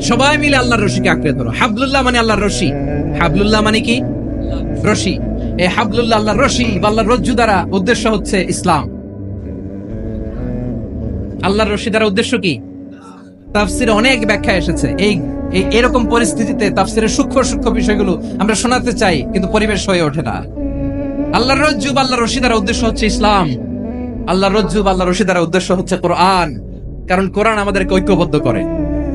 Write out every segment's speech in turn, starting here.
সবাই মিলে আল্লাহর রশিকে আঁকড়ে ধরো। হাবলুল্লাহ মানে আল্লাহর রশি। হাবলুল্লাহ মানে কি? রশি। এই হাবলুল্লাহ আল্লাহর রশি বা আল্লাহর রজ্জু দ্বারা উদ্দেশ্য হচ্ছে ইসলাম। আল্লাহর রশি দ্বারা উদ্দেশ্য কি? তাফসিরে অনেক ব্যাখ্যা এসেছে। এই, এরকম পরিস্থিতিতে তাফসিরের সূক্ষ্ম সূক্ষ্ম বিষয়গুলো আমরা শোনাতে চাই, কিন্তু পরিবেশ হয়ে ওঠে না। আল্লাহর রজ্জু বা আল্লাহর রশি দ্বারা উদ্দেশ্য হচ্ছে ইসলাম। আল্লাহর রজ্জু বা আল্লাহর রশি দ্বারা উদ্দেশ্য হচ্ছে কোরআন। কারণ কোরআন আমাদেরকে ঐক্যবদ্ধ করে।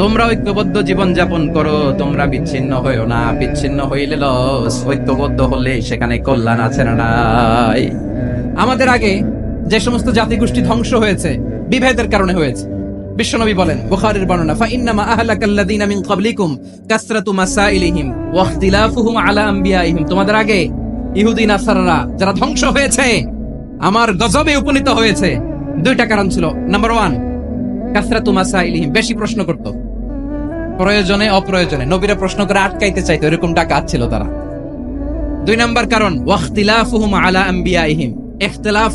তোমরা ঐক্যবদ্ধ জীবন যাপন করো, তোমরা বিচ্ছিন্ন হইও না, বিচ্ছিন্ন হইলে লস, ঐক্যবদ্ধ হলে সেখানে কল্যাণ আছে না নাই। আমাদের আগে যে সমস্ত জাতিগোষ্ঠী ধ্বংস হয়েছে, বিভেদের কারণে হয়েছে। বিশ্বনবী বলেন বর্ণনা ফা ইন্নামা আহলাকাল্লাযীনা মিন ক্বাবলিকুম কাসরাতু মাসাইলিহিম ওয়া ইখতিলাফুহুম আলা আম্বিয়াইহিম। তোমাদের আগে ইহুদি, নাসারারা যারা ধ্বংস হয়েছে, আমার গজবে উপনীত হয়েছে। দুইটা কারণ ছিল। নাম্বার ওয়ান, কাসরাতু মাসাইলিহিম, বেশি প্রশ্ন করত। প্রয়োজনে অপ্রয়োজনে। নবীরা প্রশ্ন করে আটকাইতে চাইতো, এরকম ডাকাত ছিল তারা। দুই নাম্বার কারণ, ওয়াখতিলাফুহুম আলা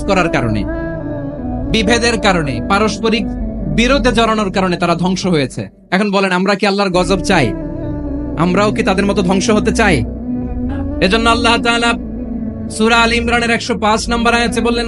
করার কারণে। বিভেদের কারণে, পারস্পরিক বিরোধে জড়ানোর কারণে তারা ধ্বংস হয়েছে। এখন বলেন, আমরা কি আল্লাহর গজব চাই? আমরাও কি তাদের মতো ধ্বংস হতে চাই? এজন্য আল্লাহ সূরা আল ইমরানের 105 নম্বর আয়াতে বললেন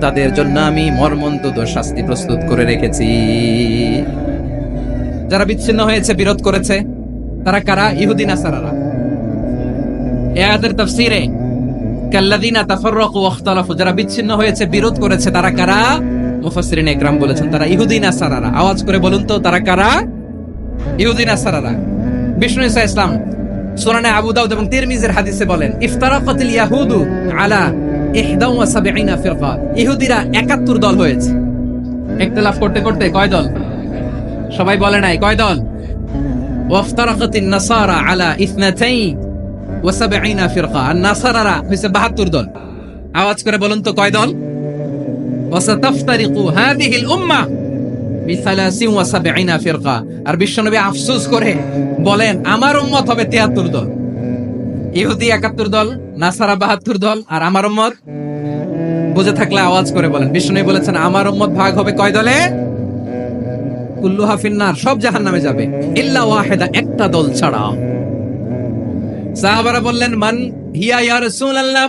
তাদের জন্য আমি মর্মন্তুদ শাস্তি প্রস্তুত করে রেখেছি। যারা বিচ্ছিন্ন হয়েছে, বিরোধ করেছে, তারা কারা? ইহুদি নাসারারা এ আয়াতের তাফসীরে, কাল্লাযীনা তাফাররাকু যারা বিচ্ছিন্ন হয়েছে, বিরোধ করেছে, তারা কারা? মুফাসসিরিন একরাম বলেছেন, তারা ইহুদি নাসারারা আওয়াজ করে বলুন তো, তারা কারা? ইসলাম সুনানে আবু দাউদ এবং তিরমিজের হাদিসে বলেন, ইফতারাকাতিল ইয়াহুদু আলা 71 ফিরকা। ইহুদিরা 71 দল হয়েছে। ইখতিলাফ করতে করতে কয় দল? সবাই বলে নাই, কয় দল? ওয়াফতারাকাতিন নাসারা আলা 72 ওয়াসাবঈনা ফিরকা। আর নাসারারা হইছে 72 দল। আওয়াজ করে বলুন তো, কয় দল? ওয়াসাতাফতারিকু হাদিহিল উম্মাহ আমার উম্মত হবে 73 দল। ইহুদি 71 দল, নাসারা 72 দল, আর আমার উম্মত? বুঝে থাকলে আওয়াজ করে বলেন। বিশ্বনবী বলেছেন, আমার উম্মত ভাগ হবে কয় দলে? কুল্লুহা ফিন্নার, সব জাহান্নামে যাবে। ইল্লা ওয়াহিদা, একটা দল ছাড়া বললেন, মান হিয়া ইয়া রাসূলুল্লাহ?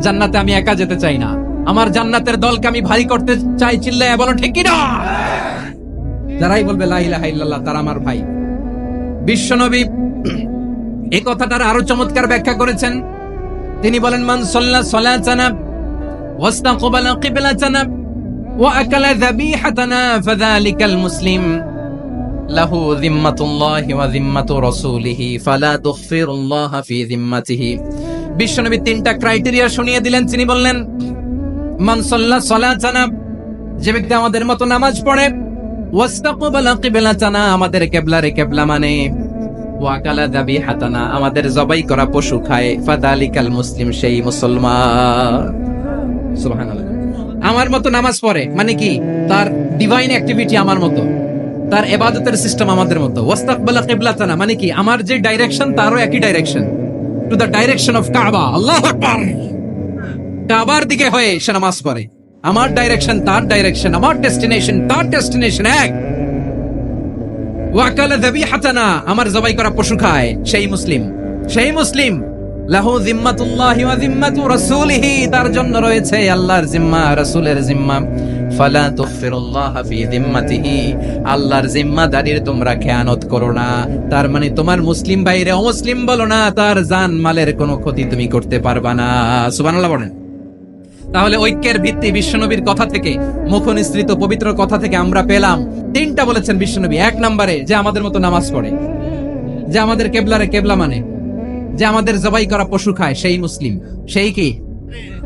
জান্নাতে আমি একা যেতে চাই না। আমার জান্নাতের দলকে আমি ভারী করতে চাই চিল্লায় বলো, ঠিক কিনা? যারাই বলবে, লা ইলাহা ইল্লাল্লাহ তারা আমার ভাই। বিশ্বনবী এই কথাটার আরও চমৎকার ব্যাখ্যা করেছেন। তিনি বলেন, মান আকালা মুসলিম। লাহু যিম্মাতুল্লাহি ওয়া যিম্মাতু রাসূলিহি ফালা তুগফিরুল্লাহ ফি যিম্মাতিহি। বিশ্বনবী তিনটা ক্রাইটেরিয়া শুনিয়ে দিলেন। তিনি বললেন, মান সাল্লা সালাতানা, যে ব্যক্তি আমাদের মতো নামাজ পড়ে আমাদের কিবলা মানে আমাদের জবাই করা পশু খায় মুসলিম সেই মুসলমান। আমার মতো নামাজ পড়ে মানে কি? তার ডিভাইন আমার মতো। তার সিস্টেম আমাদের মতো। মানে কি? আমার যে ডাইরেকশন তারও একই direction to the direction of Kaaba আল্লাহু আকবার কাবার দিকে হয়ে সে নামাজ পড়ে। আমার ডাইরেকশন তার ডাইরেকশন আমার ডেস্টিনেশন তার ডেস্টিনেশন এক। ওয়াকালা যাবিহাতানা, আমার জবাই করা পশু খায়। সেই মুসলিম সেই মুসলিম। লাহু জিম্মাতুল্লাহি ওয়া জিম্মাতু রাসূলিহি, তার জন্য রয়েছে আল্লাহর জিম্মা, রাসূলের জিম্মা। ফালা তুগফিরুল্লাহ ফি আল্লাহর জিম্মাদারির তোমরা খেয়ানত করো না। তার মানে তোমার মুসলিম ভাইরে অমুসলিম বলো না, তার জান মালের কোনো ক্ষতি তুমি করতে পারবা না। সুবহানাল্লাহ বলেন। তাহলে ঐক্যের ভিত্তি বিশ্বনবীর কথা থেকে মুখ নিঃসৃত পবিত্র কথা থেকে আমরা পেলাম। তিনটা বলেছেন বিশ্বনবী। এক নম্বরে, যে আমাদের মতো নামাজ পড়ে। যে আমাদের কেবলারে কেবলা মানে। যে আমাদের জবাই করা পশু খায়, সেই মুসলিম। সেই কি?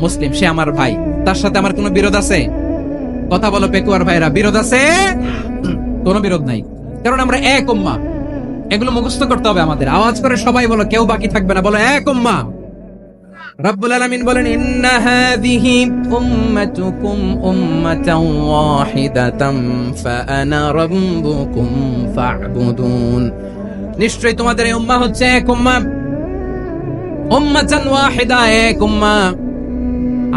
মুসলিম। সে আমার ভাই। তার সাথে আমার কোনো বিরোধ আছে? কথা বলো পেকুয়ার ভাইরা, বিরোধ আছে? কোনো বিরোধ নাই। কারণ আমরা এক উম্মা। এগুলো মুখস্থ করতে হবে আমাদের। আওয়াজ করে সবাই বলো, কেউ বাকি থাকবে না। বলো, এক উম্মা। রব্বুল আলামিন বলেন, ইন্না হাযিহি উম্মাতুকুম উম্মাতাও ওয়াহিদাতাম ফাআনা রাব্বুকুম ফা'বুদুন। নিশ্চয়ই তোমাদের এই উম্মাহ হচ্ছে এক উম্মাহ উম্মাতান ওয়াহিদা, এক উম্মাহ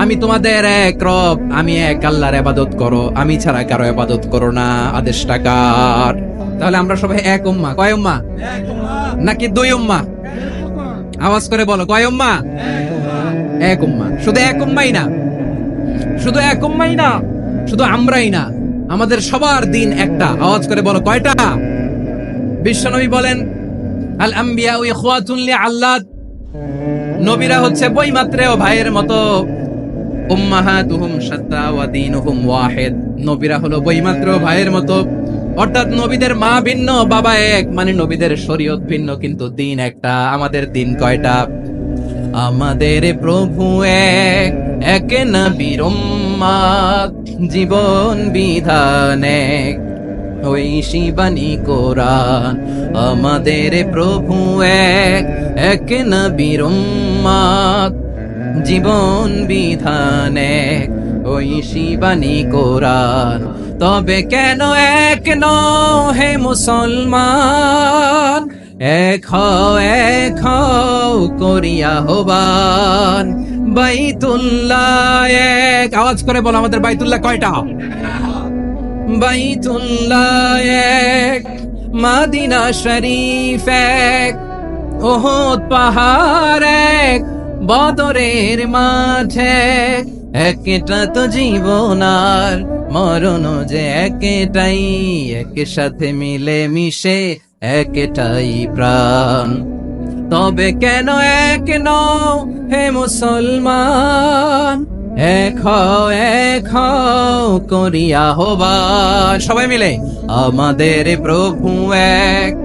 আমি তোমাদের এক রব, আমি এক আল্লাহর ইবাদত করো, আমি ছাড়া কারও ইবাদত করো না, আদেশ টাকার তাহলে আমরা সবাই এক উম্মা। কয় উম্মাহ নাকি দুই উম্মা? আওয়াজ করে বলো, কয় উম্মাহ এক উম্মা। শুধু এক উম্মাই না। শুধু এক উম্মাই না, শুধু আমরাই না। আমাদের সবার দিন একটা। আওয়াজ করে বলো, কয়টা? বিশ্বনবী বলেন, আল আম্বিয়া ওই খোয়াতুল্লি আল্লাহ নবীরা হচ্ছে বই মাত্রেও ভাইয়ের মতো। উম্মাহাতুহুম শাত্তা ওয়া দীনুহুম ওয়াহিদ। নবীরা হলো বই মাত্র ভাইয়ের মতো। অর্থাৎ নবীদের মা ভিন্ন, বাবা এক মানে নবীদের শরীয়ত ভিন্ন, কিন্তু দিন একটা, আমাদের দিন কয়টা? আমাদের প্রভু এক এক নবীর উম্মাদ, জীবন বিধান এক। ওই শিবানী কোরআন, আমাদের প্রভু এক এক নবীর উম্মাদ। জীবন বিধান ওই শিবানী কোরআন। তবে কেন এক ন হে মুসলমান? এক এক করিয়া হবান বাইতুল্লাহ এক, আওয়াজ করে বলো আমাদের বাইতুল্লাহ কয়টা? বাইতুল্লাহ এক, মাদিনা শরীফ এক, ওহদ পাহাড় এক বদরের মাঠে একটা তো জীবন আর মরণ যে একটাই এক সাথে মিলে মিশে একটাই প্রাণ। তবে কেন এক নও হে মুসলমান? এক এক করিয়া হবা সবাই মিলে, আমাদের প্রভু এক।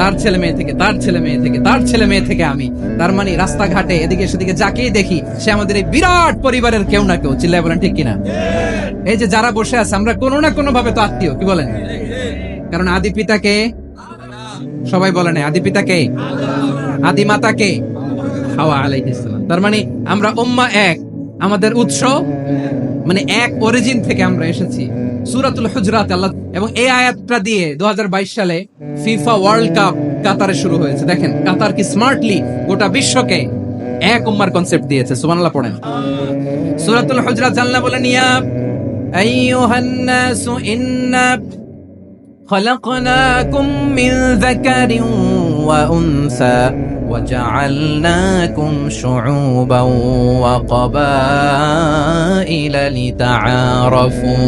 তার ছেলে মেয়ে থেকে, তার ছেলে মেয়ে থেকে, তার ছেলে মেয়ে থেকে আমি। তার মানে রাস্তাঘাটে এদিকে সেদিকে যাকেই দেখি, সে আমাদের এই বিরাট পরিবারের কেউ না কেউ, চিল্লায় বলেন ঠিক কিনা? এই যে যারা বসে আছে, আমরা কোনো না কোনো ভাবে তো আত্মীয়, কি বলেন? কারণ আদি পিতাকে সবাই বলেন আদি পিতাকে আদি মাতাকে হাওয়া তার মানে আমরা উম্মা এক, আমাদের উৎস মানে এক অরিজিন থেকে আমরা এসেছি। সূরাতুল হুজরাত আল্লাহ এবং এই আয়াতটা দিয়ে 2022 সালে ফিফা ওয়ার্ল্ড কাপ কাতারে শুরু হয়েছে দেখেন কাতার কি স্মার্টলি গোটা বিশ্বকে এক উম্মার কনসেপ্ট দিয়েছে সুবহানাল্লাহ পড়েন সূরাতুল হুজরাত আল্লাহ বলেন ইয়া আইয়ুহান নাসু ইন্না خلقناكم من ذكر وأنثى وجعلناكم شعوبا وقبائل لتعارفوا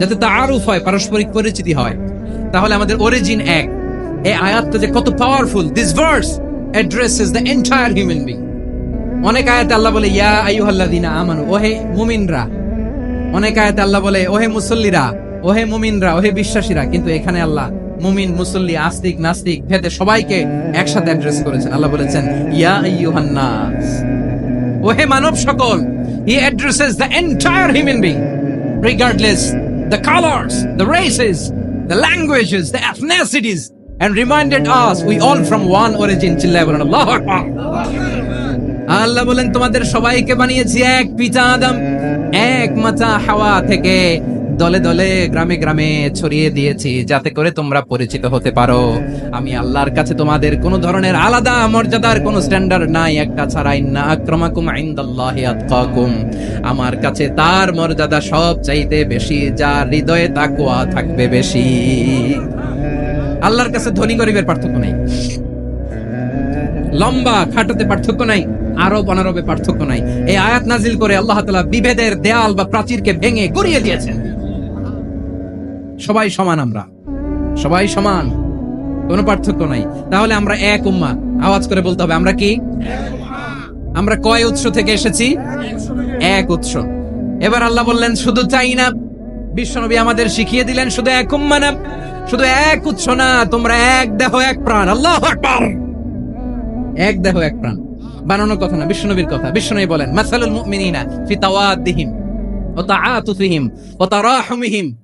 যাতে হয়, পারস্পরিক পরিচিতি হয়। তাহলে আমাদের অরিজিন এক। এই আয়াতটা যে কত powerful this verse the entire human being অনেক আয়াতে আল্লাহ বলে, ইয়া আমানু ওহে মুমিনরা। অনেক আয়াতে আল্লাহ বলে, ওহে মুসল্লিরা ওহে মুমিনরা ওহে বিশ্বাসীরা কিন্তু এখানে আল্লাহ মুমিন, মুসল্লি, আস্তিক, নাস্তিক, ভেদে সবাইকে একসাথে অ্যাড্রেস করেছেন। আল্লাহ বলেছেন, ইয়া আইয়ুহান নাস ওহে মানব সকল, he addresses the entire human being regardless the colors the races the languages the ethnicities and reminded us we all from one origin আল্লাহ বলেন তোমাদের সবাইকে বানিয়েছি এক পিতা আদম এক মাতা হাওয়া থেকে দলে দলে, গ্রামে গ্রামে ছড়িয়ে দিয়েছি, যাতে করে তোমরা পরিচিত হতে পারো। আমি আল্লাহর কাছে তোমাদের কোনো ধরনের আলাদা মর্যাদার কোনো স্ট্যান্ডার্ড নাই, একটা ছাড়াই না। আক্রমাকুম ইনদাল্লাহি আতকাকুম। আমার কাছে তার মর্যাদা সব চাইতে বেশি, যার হৃদয়ে তাকওয়া থাকবে বেশি। আল্লাহর কাছে ধনী গরিবের পার্থক্য নেই। লম্বা খাটাতে পার্থক্য নাই আরব অনারবে পার্থক্য নাই। এই আয়াত নাজিল করে আল্লাহ তাআলা বিভেদের দেয়াল বা প্রাচীরকে ভেঙে গড়িয়ে দিয়েছেন। সবাই সমান আমরা। সবাই সমান। কোনো পার্থক্য নাই। তাহলে আমরা এক উম্মা। আওয়াজ করে বলতে হবে, আমরা কি? আমরা কয় উৎস থেকে এসেছি? এক উৎস। এবার আল্লাহ বললেন, শুধু চাই না, বিশ্বনবী আমাদের শিখিয়ে দিলেন, শুধু এক উম্মা না, শুধু এক উৎস না, তোমরা এক দেহ, এক প্রাণ। আল্লাহ এক দেহ, এক প্রাণ। বানানোর কথা না, বিশ্বনবীর কথা। বিশ্বনবী বলেন, মাসালুল মুমিনিনা ফি তাওয়াদ্দিহিম ওয়া তাআতুফিহিম ওয়া তারাহুমিহিম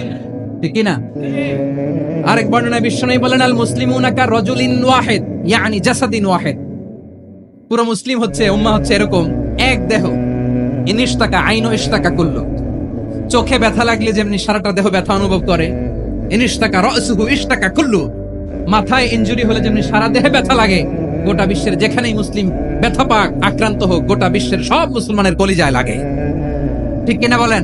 ঠিক না আরেক বর্ণনায় বলেন, আল পুরো মুসলিম হচ্ছে উম্মাহ হচ্ছে এরকম, এক দেহ। আইন ইশতাকা কুল্লু চোখে ব্যথা লাগলে যেমনি সারাটা দেহ ব্যথা অনুভব করে রাসুহু মাথায় ইনজুরি হলে যেমনি সারা দেহে ব্যথা লাগে, গোটা বিশ্বের যেখানেই মুসলিম ব্যথা পাক, আক্রান্ত হোক, গোটা বিশ্বের সব মুসলমানের কলিজায় লাগে। ঠিক কিনা বলেন?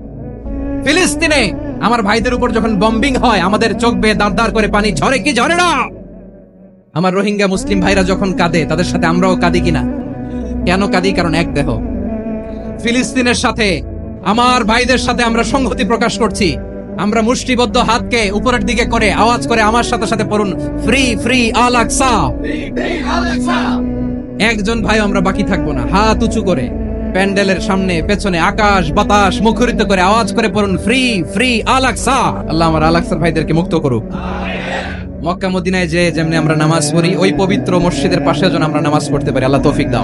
ফিলিস্তিনে আমার ভাইদের উপর যখন বম্বিং হয় আমাদের চোখ বেয়ে দাঁড় দাঁড় করে পানি ঝরে কি ঝরে না? আমার রোহিঙ্গা মুসলিম ভাইরা যখন কাঁদে তাদের সাথে আমরাও কাঁদি কিনা? কেন কাঁদি? কারণ এক দেহ। ফিলিস্তিনের সাথে আমার ভাইদের সাথে আমরা সংহতি প্রকাশ করছি। আমরা মুষ্টিবদ্ধ হাতকে উপরের দিকে করে আওয়াজ করে আমার সাথে সাথে পড়ুন ফ্রি ফ্রি আল আকসা একজন ভাই আমরা বাকি থাকব না হাত উঁচু করে। প্যান্ডেলের সামনে, পেছনে আকাশ, বাতাস, মুখরিত করে আওয়াজ করে পড়ুন, ফ্রি ফ্রি আলাক্সা আল্লাহ আমার আলাক্সার ভাইদেরকে মুক্ত করুক। মক্কা মদিনায় যে যেমনি আমরা নামাজ পড়ি, ওই পবিত্র মসজিদের পাশে যেন আমরা নামাজ পড়তে পারি, আল্লাহ তৌফিক দাও।